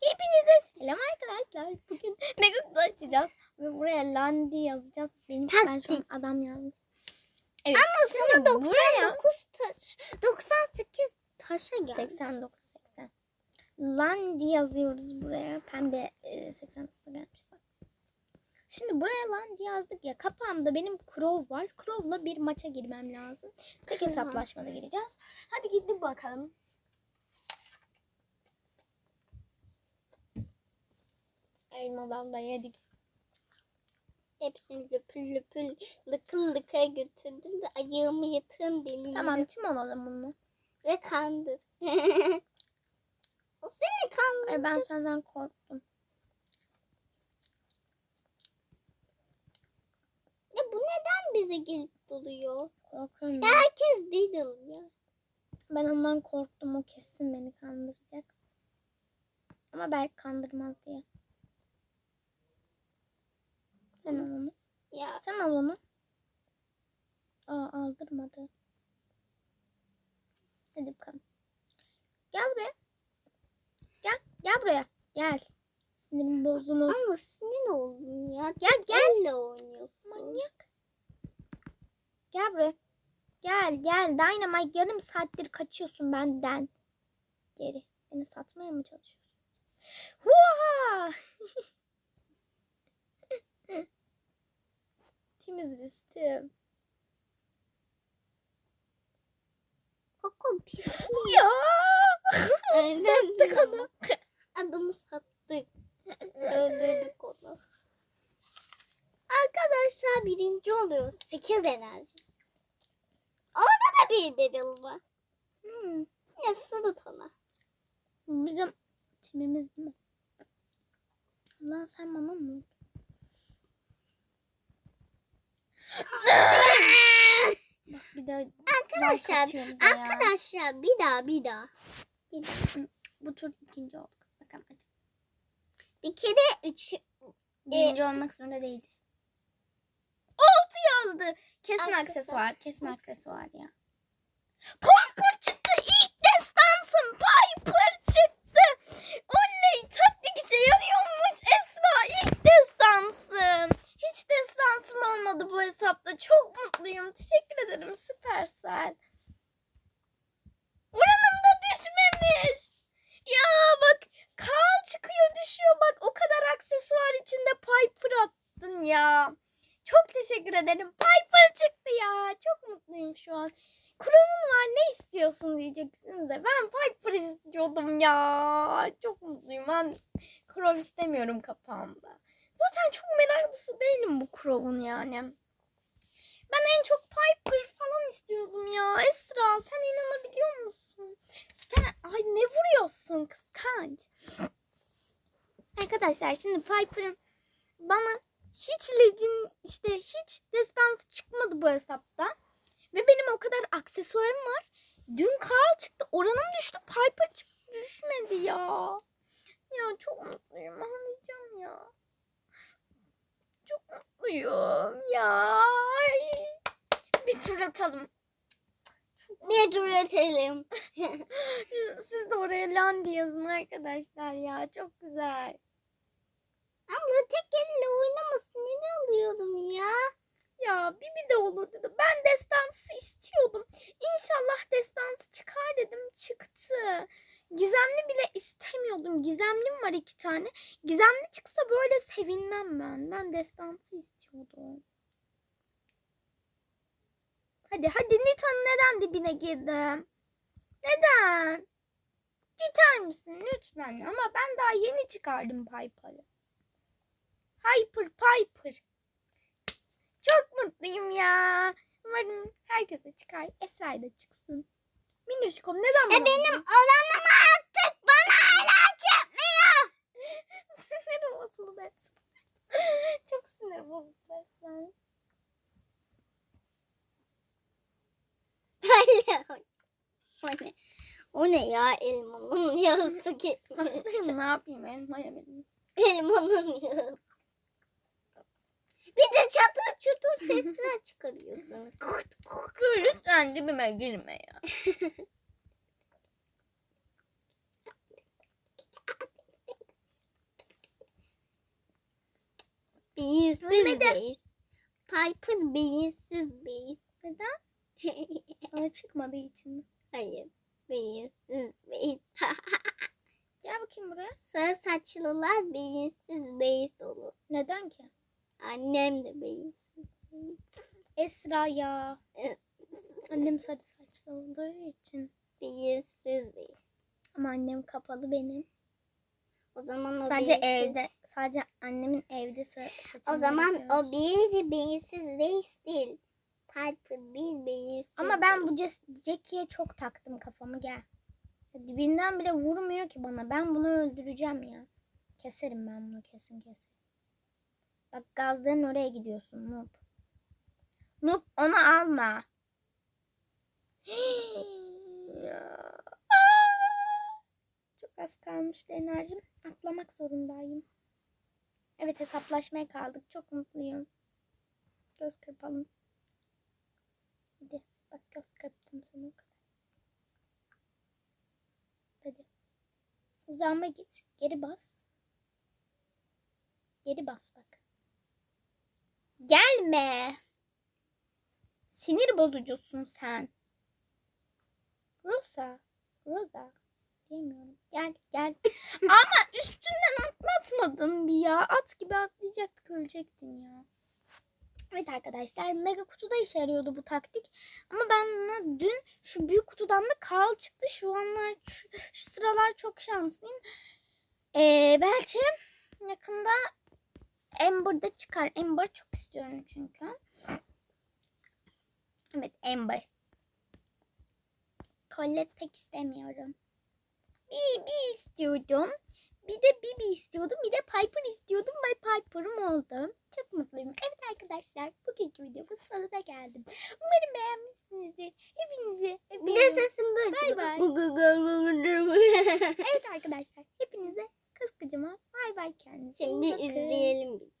Hepinize selam arkadaşlar. Bugün mega kutu açacağız. Ve buraya Landi yazacağız. Benim ben şu an Taktik. adam yazdım. Evet. Ama sana şimdi 99 buraya taş, 98 taşa geldi. 89 80. Landi yazıyoruz buraya. Pembe e, 89'a gelmiş. Şimdi buraya Landi yazdık ya. Kapağımda benim Crow var. Crow'la bir maça girmem lazım. Tek Tamam. hesaplaşmada gireceğiz. Hadi gidip bakalım. Elmadan da yedik. Hepsini löpül löpül lıkıl lıka götürdüm ve ayağımı yatağın deliğine Tamam kim olalım bunu? ve kandır. o seni kandır. Ay ben senden korktum. Ya bu neden bize gelip duruyor? Korkuyorum. Ya herkes Diddle ya. Ben ondan korktum. O kesin beni kandıracak. Ama belki kandırmaz diye. Sen al onu. Ya Sen al onu. Aa aldırmadı. Hadi bakalım. Gel buraya. Gel. Gel buraya. Gel. Sinirim bozdunuz. ama sinir oldum ya. Gel, Çok Elle oynuyorsun. Manyak. Gel buraya. Gel gel. Dynamite yarım saattir kaçıyorsun benden. Geri. Beni satmaya mı çalışıyorsun? Huha! Timiz biz tim. Koko pis. Ya! Sattık onu. Adamı sattık. Öldürdük onu. Arkadaşlar birinci oluyoruz. 8 enerji. Orada da bir Diddle var. Hmm, Yine sırıt ona. bizim timimiz değil mi? Allah sen bana mı? Bak bir daha Arkadaşlar, atıyoruz ya. Arkadaşlar bir daha bir daha. Bir, daha. Bu tur ikinci olduk. Bakalım hadi. bir kere üç. Birinci olmak zorunda değiliz. Altı yazdı. Kesin Aksesuar. aksesuar. Kesin aksesuar ya. Piper çıktı. İlk destansın. Piper çıktı. Oley taktik işe yarıyormuş. Esra ilk destansım. Hiç destansım olmadı bu hesapta. Çok mutluyum. Teşekkür ederim. Süpersel. Oranım da düşmemiş. Ya bak Karl çıkıyor düşüyor bak o kadar aksesuar içinde Attın ya. Çok teşekkür ederim. Piper çıktı ya. Çok mutluyum şu an. Kur'an'ın var ne istiyorsun diyeceksiniz de ben Piper istiyordum ya. Çok mutluyum. Ben Crow istemiyorum kapağımda. Zaten çok meraklısı değilim bu Crow'un yani. Ben en çok Piper falan istiyordum ya. Esra sen inanabiliyor musun? Süper. Ay ne vuruyorsun kıskanç. Arkadaşlar şimdi Piper'ın bana hiç legin işte hiç destansı çıkmadı bu hesapta. Ve benim o kadar aksesuarım var. Dün Carl çıktı. Oranım düştü. Piper çıktı. Düşmedi ya. Ya çok mutluyum. Ağlayacağım ya. Çok mutluyum ya. Bir tur atalım. Bir üretelim. Siz de oraya Landi yazın arkadaşlar ya. Çok güzel. Abla tek elle oynamasın. Ne alıyordum ya? Ya Bibi de olur dedi. Ben destansı istiyordum. İnşallah destansı çıkar dedim. Çıktı. Gizemli bile istemiyordum. Gizemlim var iki tane. Gizemli çıksa böyle sevinmem ben. Ben destansı istiyordum. Hadi hadi Nita'nın neden dibine girdim? Neden? Gider misin lütfen? Ama ben daha yeni çıkardım Piper'ı. Hyper Piper. Çok mutluyum ya. Umarım herkese çıkar. Esra'ya da çıksın. Minnoşkom neden E bana benim olanımı artık bana hala çıkmıyor. sinir bozuldu Esra. Çok sinir bozuldu Esra. o ne? O ne ya elmanın yarısı gitmiş. Ne yapayım elma yemedim. elmanın yarısı. sesler çıkarıyorsun. Kurt kurt. Lütfen dibime girme ya. Beyinsiz Piper beyinsiz beyiz. Neden? Ona çıkmadığı için mi? Hayır. Beyinsiz beyiz. Gel bakayım buraya. Sarı saçlılar beyinsiz beyiz olur. Neden ki? Annem de beyinsiz. Esra ya. Annem sarı saçlı olduğu için. Beyinsiz değil. Ama annem kapalı benim. O zaman o Sadece beyinsiz. evde. Sadece annemin evde sa- saçını O zaman yapıyoruz. o bir beyinsiz reis değil. Piper bir beyinsiz Ama ben bu Jackie'ye çok taktım kafamı gel. Dibinden bile vurmuyor ki bana. Ben bunu öldüreceğim ya. Keserim ben bunu kesin kesin. Bak gazların oraya gidiyorsun Noob. Noob onu alma. Çok az kalmıştı enerjim. Atlamak zorundayım. Evet hesaplaşmaya kaldık. Çok mutluyum. Göz kırpalım. Hadi. Bak göz kırptım o kadar. Hadi. Uzanma git. Geri bas. Geri bas bak. Gelme. Sinir bozucusun sen. Rosa. Rosa. Diyemiyorum. Gel gel. Ama üstünden atlatmadın bir ya. At gibi atlayacaktık ölecektin ya. Evet arkadaşlar mega kutuda işe yarıyordu bu taktik. Ama ben buna dün şu büyük kutudan da kal çıktı. Şu anlar şu, şu sıralar çok şanslıyım. Ee, belki yakında Amber'da çıkar. Amber çok istiyorum çünkü. Evet Amber. Colette pek istemiyorum. Bibi istiyordum. Bir de Bibi istiyordum. Bir de Piper istiyordum ve Piper'ım oldu. Çok mutluyum. Evet arkadaşlar bugünkü videomuz sonuna geldim. Umarım beğenmişsinizdir. Hepinizi Bir de sesim böyle Bay bay. Evet arkadaşlar hepinize kız kıcıma bay bay kendinize. Şimdi izleyelim bir.